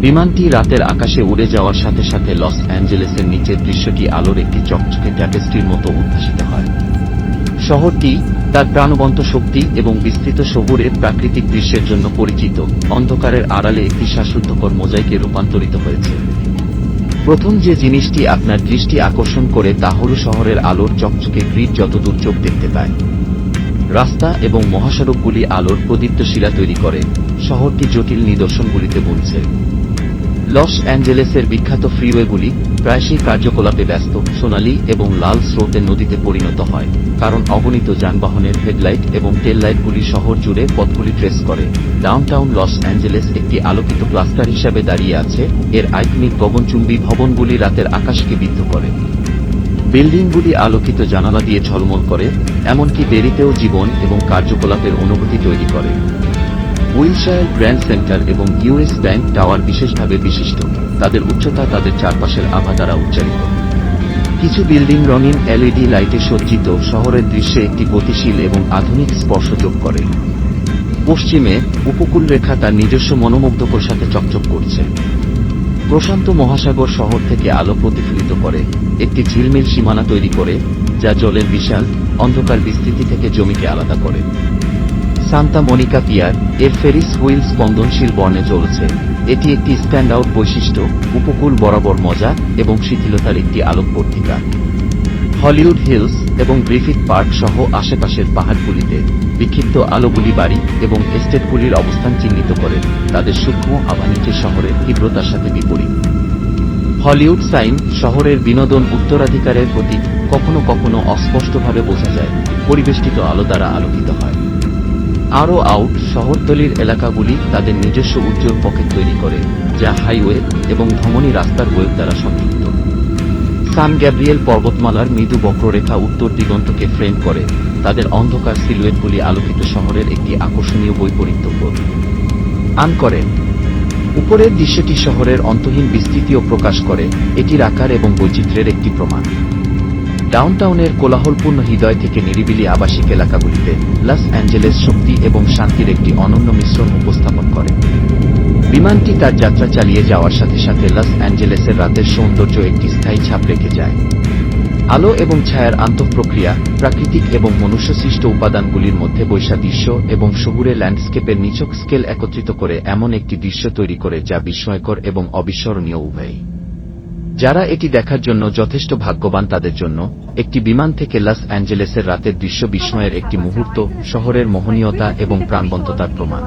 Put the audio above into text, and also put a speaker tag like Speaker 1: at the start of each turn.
Speaker 1: বিমানটি রাতের আকাশে উড়ে যাওয়ার সাথে সাথে লস অ্যাঞ্জেলেসের নিচের দৃশ্যটি আলোর একটি চকচকে ট্যাপেস্ট্রির মতো উদ্ভাসিত হয়। শহরটি তার প্রাণবন্ত শক্তি এবং বিস্তৃত শহুরের প্রাকৃতিক দৃশ্যের জন্য পরিচিত। অন্ধকারের আড়ালে একটি শ্বাসরুদ্ধকর মোজাইকে রূপান্তরিত হয়েছে। প্রথম যে জিনিসটি আপনার দৃষ্টি আকর্ষণ করে তা হল শহরের আলোর চকচকে গ্রিড যতদূর চোখ দেখতে পায়। রাস্তা এবং মহাসড়কগুলি আলোর প্রদীপ্ত শিলা তৈরি করে। শহরটি জটিল নিদর্শনগুলিতে বুনছে লস অ্যাঞ্জেলেসের বিখ্যাত ফ্রিওয়েগুলি প্রায়শই কার্যকলাপে ব্যস্ত, সোনালী এবং লাল স্রোতের নদীতে পরিণত হয়, কারণ অগণিত যানবাহনের হেডলাইট এবং টেল লাইটগুলি শহর জুড়ে পথগুলি ট্রেস করে। ডাউনটাউন লস অ্যাঞ্জেলেস একটি আলোকিত ক্লাস্টার হিসাবে দাঁড়িয়ে আছে, এর আইকনিক গগনচুম্বী ভবনগুলি রাতের আকাশকে বিদ্ধ করে। বিল্ডিংগুলি আলোকিত জানালা দিয়ে ঝলমল করে, এমনকি দেরিতেও জীবন এবং কার্যকলাপের অনুভূতি তৈরি করে। উইলশায়ার গ্র্যান্ড সেন্টার এবং ইউএস ব্যাংক টাওয়ার বিশেষভাবে বিশিষ্ট। তাদের উচ্চতা তাদের চারপাশের আভা দ্বারা উচ্চারিত। কিছু বিল্ডিং রঙিন এলইডি লাইটে সজ্জিত শহরের দৃশ্যে একটি গতিশীল এবং আধুনিক স্পর্শ যোগ করে। পশ্চিমে উপকূল রেখা তার নিজস্ব মনোমুগ্ধকর সাথে চকচক করছে। প্রশান্ত মহাসাগর শহর থেকে আলো প্রতিফলিত করে, একটি ঝিলমিল সীমানা তৈরি করে, যা জলের বিশাল, অন্ধকার বিস্তৃতি থেকে জমিকে আলাদা করে। সান্তা মনিকা পিয়ার, এর ফেরিস হুইল স্পন্দনশীল বর্ণে চলছে। এটি একটি স্ট্যান্ড আউট বৈশিষ্ট্য, উপকূল বরাবর মজা এবং শিথিলতার একটি আলোকবর্তিকা। হলিউড হিলস এবং গ্রিফিথ পার্ক সহ আশেপাশের পাহাড়গুলিতে বিক্ষিপ্ত আলোগুলি বাড়ি এবং এস্টেটগুলির অবস্থান চিহ্নিত করে, তাদের সূক্ষ্ম আভানিচে শহরের তীব্রতার সাথে বিপরীত। হলিউড সাইন শহরের বিনোদন উত্তরাধিকারের প্রতীক কখনো কখনো অস্পষ্টভাবে বোঝা যায়, পরিবেষ্টিত আলো দ্বারা আলোকিত হয়। আরও আউট শহরতলির এলাকাগুলি তাদের নিজস্ব উজ্জ্বল পকেট তৈরি করে, যা হাইওয়ে এবং ধমনী রাস্তার ওয়েব দ্বারা সংযুক্ত। সান গ্যাব্রিয়েল পর্বতমালার মৃদু বক্ররেখা উত্তর দিগন্তকে ফ্রেম করে, তাদের অন্ধকার সিলুয়েটগুলি আলোকিত শহরের একটি আকর্ষণীয় বৈপরীত্য আন করে উপরের দৃশ্যটি শহরের অন্তহীন বিস্তৃতিও প্রকাশ করে, এটির আকার এবং বৈচিত্র্যের একটি প্রমাণ। ডাউনটাউনের কোলাহলপূর্ণ হৃদয় থেকে নিরিবিলি আবাসিক এলাকাগুলিতে লস অ্যাঞ্জেলেস শক্তি এবং শান্তির একটি অনন্য মিশ্রণ উপস্থাপন করে। বিমানটি তার যাত্রা চালিয়ে যাওয়ার সাথে সাথে লস অ্যাঞ্জেলেসের রাতের সৌন্দর্য একটি স্থায়ী ছাপ রেখে যায়। আলো এবং ছায়ার আন্তঃপ্রক্রিয়া, প্রাকৃতিক এবং মনুষ্যসৃষ্ট উপাদানগুলির মধ্যে বৈসাদৃশ্য এবং শহুরে ল্যান্ডস্কেপের নিচক স্কেল একত্রিত করে এমন একটি দৃশ্য তৈরি করে যা বিস্ময়কর এবং অবিস্মরণীয় উভয়ই। যারা এটি দেখার জন্য যথেষ্ট ভাগ্যবান তাদের জন্য, একটি বিমান থেকে লাস অ্যাঞ্জেলেসের রাতের দৃশ্য বিস্ময়ের একটি মুহূর্ত, শহরের মোহনীয়তা এবং প্রাণবন্ততার প্রমাণ।